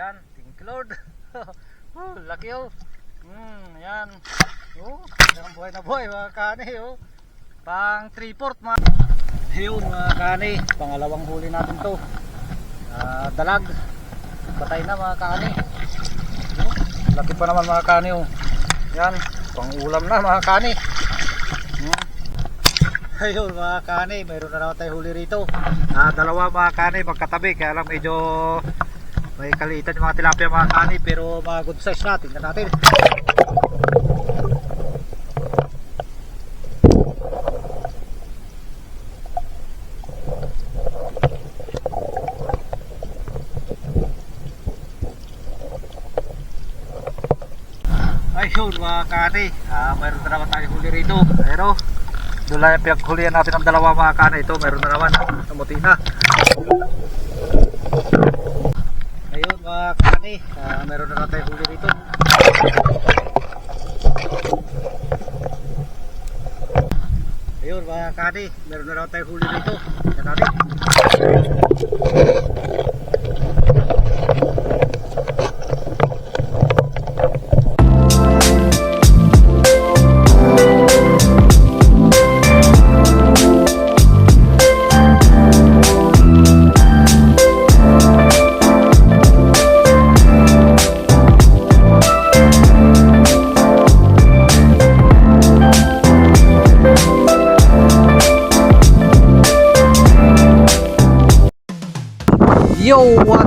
Yan, you Lord. oh, laki oh. Hmm, yan. Oh, yan buhay na buhay mga kani oh. Pang 3 port mga Ayun mga kani, pangalawang huli natin to. Ah, dalag. Patay na mga kani. Oh, laki pa naman mga kani oh. Yan, pang ulam na mga kani. Hmm. Ayun mga kani, mayroon na naman tayo huli rito. Ah, dalawa mga kani magkatabi kaya lang medyo may kaliitan yung mga tilapia mga kani pero mga good size na. Natin. Ayun mga kani, ah, mayroon na naman tayo huli rito. Pero doon lang yung pinaghulihan natin ng dalawa mga kani. Ito mayroon na naman. Kamuti na. Ayun mga kani, ah, mayroon na tayo huli rito. Ayun mga kani, meron na tayo huli rito. Tingnan natin.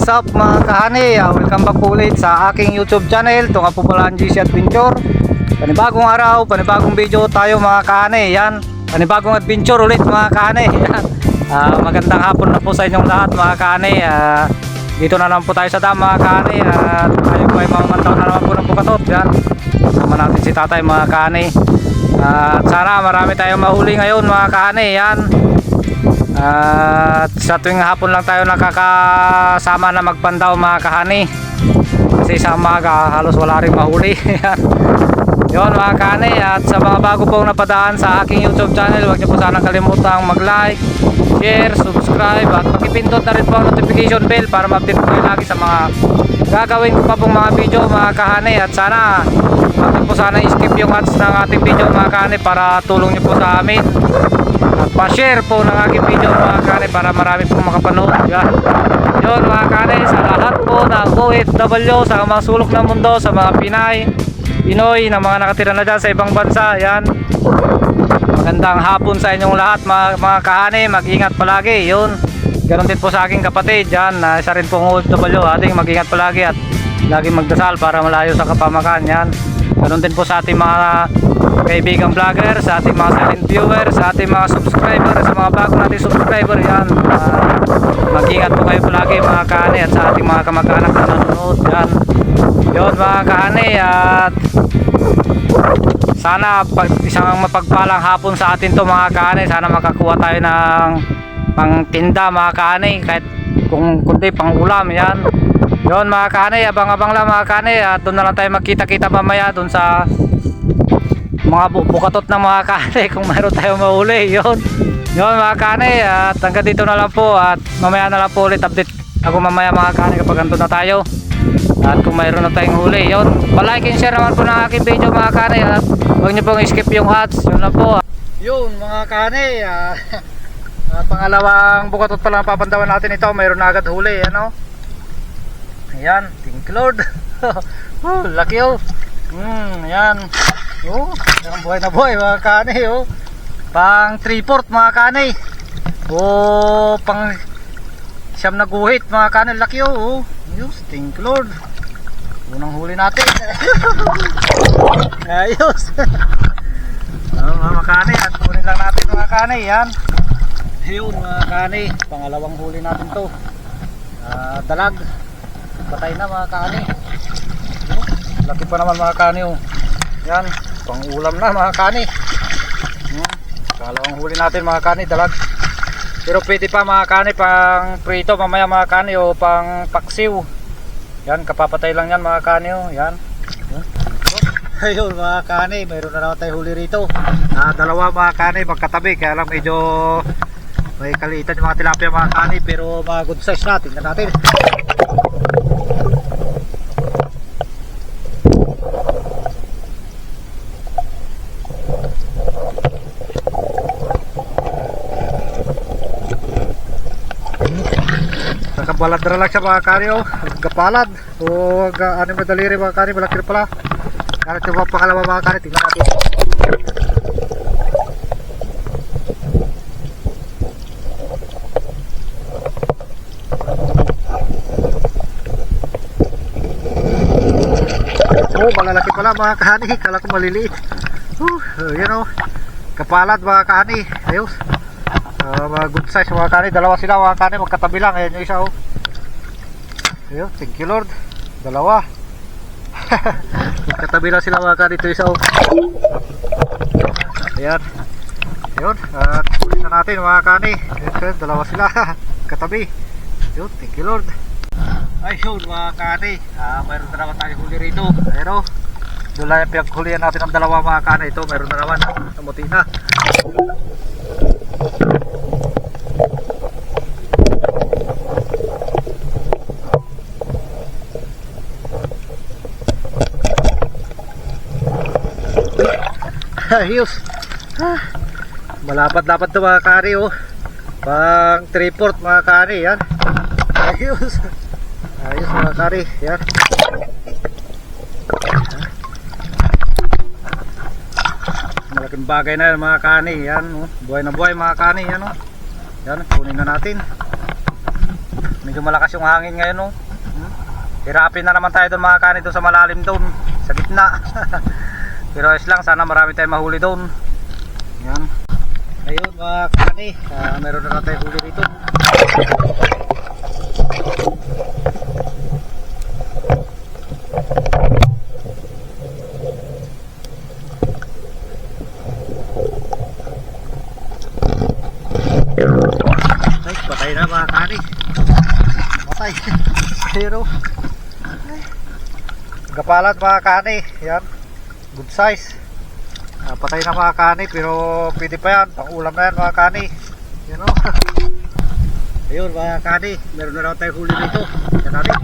What's up mga kahani? Ah, welcome back ulit sa aking YouTube channel. Ito nga po pala ang GC Adventure. Panibagong araw, panibagong video tayo mga kahani. Yan, panibagong adventure ulit mga kahani. Yan. Ah, magandang hapon na po sa inyong lahat mga kahani. Ah, dito na naman po tayo sa dam mga kahani. At tayo po ay mamamantaw na naman po ng bukatot. Yan. Sama natin si tatay mga kahani. At sana marami tayong mahuli ngayon mga kahani. Yan. At sa tuwing hapon lang tayo nakakasama na magpandaw mga kahani. Kasi sa umaga halos wala rin mahuli. Yon mga kahani at sa mga bago pong napadaan sa aking YouTube channel, huwag niyo po sanang kalimutang mag-like, share, subscribe at pakipindot na rin po ang notification bell para ma-update po lagi sa mga gagawin ko pa pong mga video mga kahani at sana huwag po sana skip yung ads ng ating video mga kahani para tulong niyo po sa amin pa-share po ng aking video mga kane para marami pong makapanood. Yan. Yun mga kane sa lahat po ng OFW sa mga sulok ng mundo sa mga Pinay Pinoy na mga nakatira na dyan sa ibang bansa yan. Magandang hapon sa inyong lahat mga, mga kahane mag-ingat palagi yun. Ganon din po sa aking kapatid yan na isa rin pong OFW ating mag-ingat palagi at lagi magdasal para malayo sa kapamakan yan ganon din po sa ating mga kaibigang vlogger, sa ating mga silent viewers, sa ating mga subscriber, sa mga bago nating subscriber yan. Ah, mag-ingat po kayo palagi mga kaane at sa ating mga kamag-anak na nanonood yan. Yun mga kaane at sana pag, isang mapagpalang hapon sa atin to mga kaane. Sana makakuha tayo ng pang tinda mga kaane kahit kung kundi pang ulam yan. Yun mga kaane, abang-abang lang mga kaane at doon na lang tayo magkita-kita mamaya doon sa mga bu bukatot ng mga kane kung mayroon tayong mahuli. Yun. Yun mga kane at hanggang dito na lang po at mamaya na lang po ulit update ako mamaya mga kane kapag andun na tayo. At kung mayroon na tayong huli. Yun palike and share naman po ng aking video mga kane at huwag nyo pong skip yung ads. Yun lang po. Yun mga kane ah, ah, pangalawang bukatot pa lang papandawan natin ito. Mayroon na agad huli ano ayan lord oh, laki oh Hmm, yan. Oh, yan buhay na buhay mga kani oh. Pang 3 port mga kani. Oh, pang siyam na guhit mga kani laki oh. Ayos, thank you Lord. Unang huli natin. Ayos. oh, mga kani, at kunin lang natin mga kani yan. Ayun mga kani, pangalawang huli natin to. Ah, dalag. Patay na mga kani. Oh, laki pa naman mga kani oh. Yan, pang ulam na mga kani. Hmm. Pangalawang huli natin mga kani, dalag. Pero pwede pa mga kani pang prito mamaya mga kani o pang paksiw. Yan, kapapatay lang yan mga kani oh. Yan. Hmm. Ayun mga kani, mayroon na naman tayo huli rito. Ah, dalawa mga kani magkatabi kaya lang medyo may kaliitan yung mga tilapia mga kani pero mga good size na. Tingnan natin. Baladra lang siya mga kani oh. Gapalad. O ga, ano yung daliri mga kani, malaki na pala. Ito mga pangalawa mga kani, tingnan natin. Oh, malalaki pala mga kani, kala ko maliliit. Uh, you know, kapalad mga kani. Ayos. Ah, mga good size mga kani, dalawa sila mga kani, magkatabi lang. Ayan yung isa oh. Ayun, thank you Lord. Dalawa. magkatabi lang sila mga kani, ito isa oh. Ayan. Ayun, at kunin na natin mga kani. Ayun, dalawa sila. Katabi. Ayun, thank you Lord. Ay, yun mga kani. Ah, mayroon na naman tayo huli rito. Ayun oh. Lang yung pinaghulihan natin ng dalawa mga kani. Ito, mayroon na naman. Namuti na. Ayos. Ah, Malapad-lapad to mga kani oh. Pang 3 port mga kani yan. Ayos. Ayos mga kani yan. Malaking bagay na yan mga kani yan oh. Buhay na buhay mga kani yan oh. Yan, kunin na natin. Medyo malakas yung hangin ngayon oh. Hmm? Hirapin na naman tayo doon mga kani doon sa malalim doon sa gitna. Pero ayos lang, sana marami tayong mahuli doon. Yan. Ayun mga kani, ah, meron na tayong huli dito. Ay, patay na mga kani. Patay. Pero, ay, gapalat mga kani. Yan. Good size. Ah, patay na mga kani pero pwede pa yan. Pang ulam na yan mga kani. You know ayun mga kani. Meron na raw tayo huli dito. Yan natin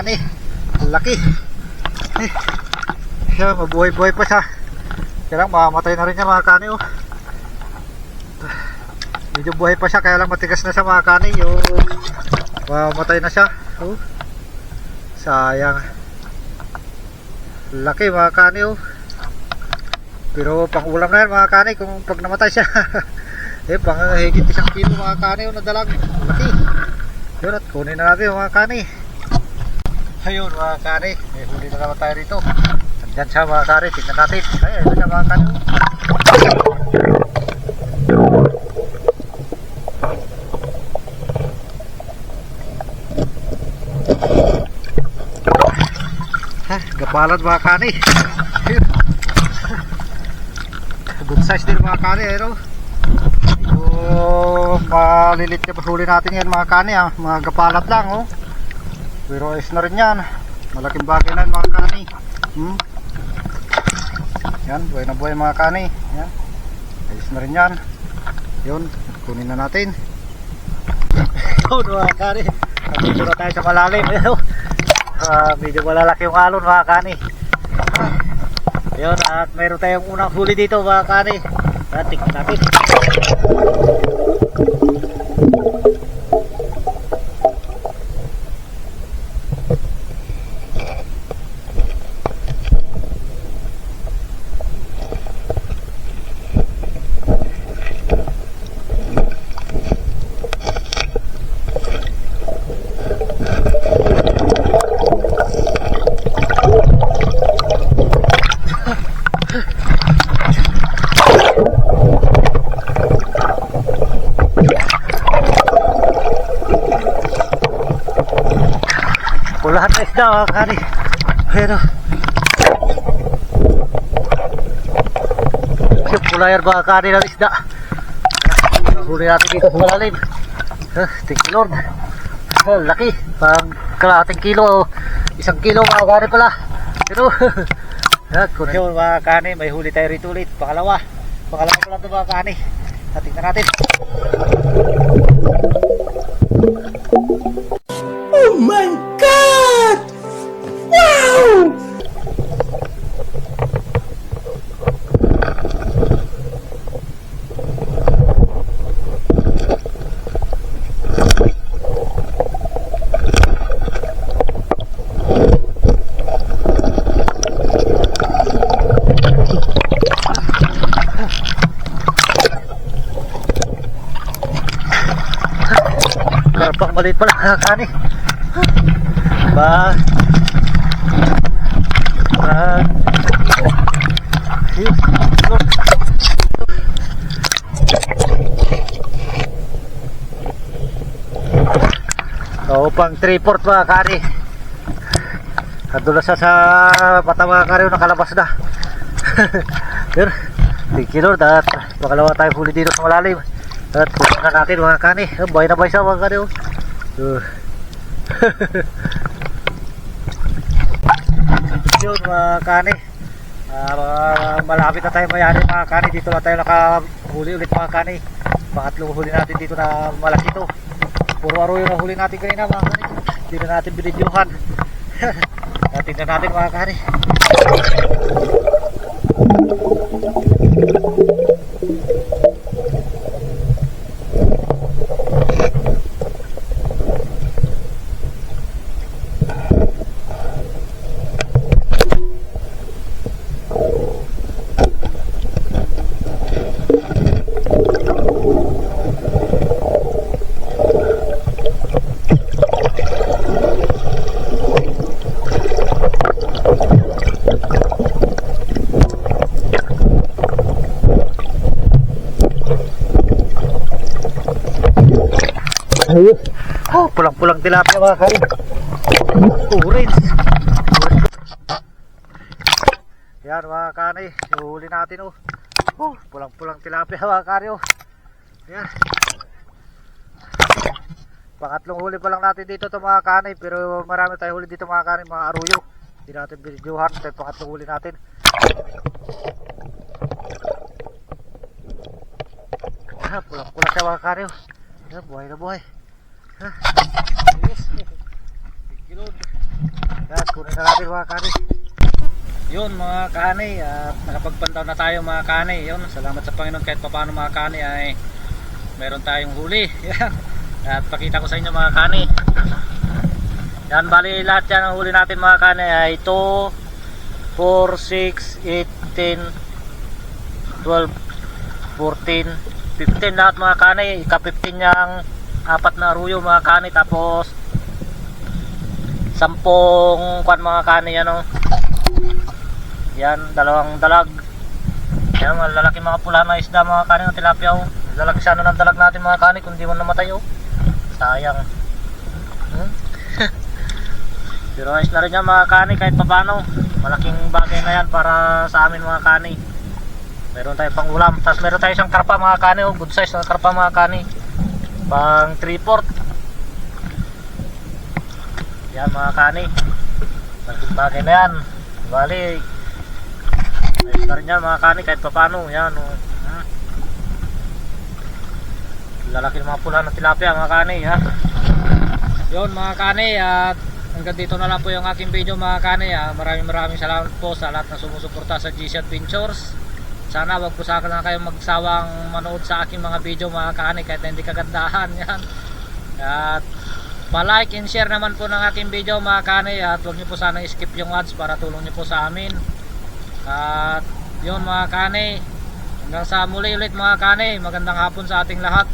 Ang laki. Eh, siya, mabuhay-buhay pa siya. Kaya lang mamamatay na rin niya mga kani oh. Medyo buhay pa siya kaya lang matigas na siya mga kani. Yung mamamatay na siya. Oh. Sayang. Laki mga kani oh. Pero pang ulam na yan mga kani kung pag namatay siya. eh pang higit isang kilo mga kani oh, nadalag. Laki. Yun at kunin na natin mga kani. Ayun mga kani, may huli na naman tayo rito. Andyan siya mga kani, tignan natin. Ay, ayun siya mga kani. Ha, Gapalad mga kani. Good size din mga kani, ayun. Oh, malilit na huli natin yan mga kani ah. Mga gapalat lang oh. Pero ayos na rin yan. Malaking bagay na mga kani. Hmm? Yan, buhay na buhay mga kani. Yan. Ayos na rin yan. Yun, kunin na natin. Yun mga kani. Nandito na tayo sa malalim. Ah, medyo malalaki yung alon mga kani. Yun, at mayroon tayong unang huli dito mga kani. Yan, tingnan natin. Lahat na isda mga kani. Pero Yung pulayar mga kani ng isda. Huli natin dito sa malalim. Ah, Thank laki. Pang kalahating kilo. Isang kilo mga kani pala. Pero Yan, kunin. Yun mga kani, may huli tayo rito ulit. Pangalawa ko lang ito mga kani. At tingnan natin. Karpang maliit pala mga kani. Ba. Ba. Ayun. So, pang 3-4 mga kani. Kadulas sa sa mata mga kani nakalabas na. Pero, thank you Lord at makalawa tayo huli dito sa malalim. At punta na natin mga kani. Bay na bay sa mga kani. oh. Uh. Yun mga kani. Ah, malapit na tayo mayari mga kani. Dito na tayo nakahuli ulit mga kani. Pangatlong huli natin dito na malaki to. Puro aro yung huli natin kanina mga kani. Hindi na natin binidyohan. Tingnan natin mga kani. Ayun. Pulang-pulang tilapia mga kani. Orange. Yan mga kani, huli natin oh. Oh, pulang-pulang tilapia mga kani oh. Yan. Pangatlong huli pa lang natin dito to mga kani, pero marami tayo huli dito mga kani, mga aruyo. Hindi natin binidyohan, ito pangatlong huli natin. Ah, pulang-pulang siya mga kani oh. Yan, buhay na buhay. Yes. Yan, kunin na natin mga kani. Yun mga kani, at nakapagpantaw na tayo mga kani. Yun, salamat sa Panginoon kahit papaano mga kani ay meron tayong huli. Yan. At pakita ko sa inyo mga kani. Yan, bali lahat yan ang huli natin mga kani ay 2, 4, 6, 8, 10, 12, 14, 15 lahat mga kani. Ika-15 niyang apat na aruyo mga kani tapos sampung kwan mga kani ano. Yan dalawang dalag. Yan malalaki mga pula na isda mga kani ng tilapia oh. lalaki sana ng dalag natin mga kani kung di mo namatay oh. Sayang. Hmm? pero ayos na rin yan mga kani kahit papano. Malaking bagay na yan para sa amin mga kani. Meron tayo pang ulam. Tapos meron tayo isang karpa mga kani oh. good size na karpa mga kani. Pang 3 port yan mga kani. Malaking bagay na yan. Bali ayos na rin yan mga kani kahit papano. Yan o hmm. lalaki ng mga pula ng tilapia mga kani ha. Yun mga kani at hanggang dito na lang po yung aking video mga kani ha. maraming maraming salamat po sa lahat na sumusuporta sa GC Adventures. Sana wag po sa na kayong magsawang manood sa aking mga video mga kani kahit na hindi kagandahan yan. At pa-like and share naman po ng aking video mga kani at huwag niyo po sana skip yung ads para tulong niyo po sa amin. At yun mga kani hanggang sa muli ulit mga kani. Magandang hapon sa ating lahat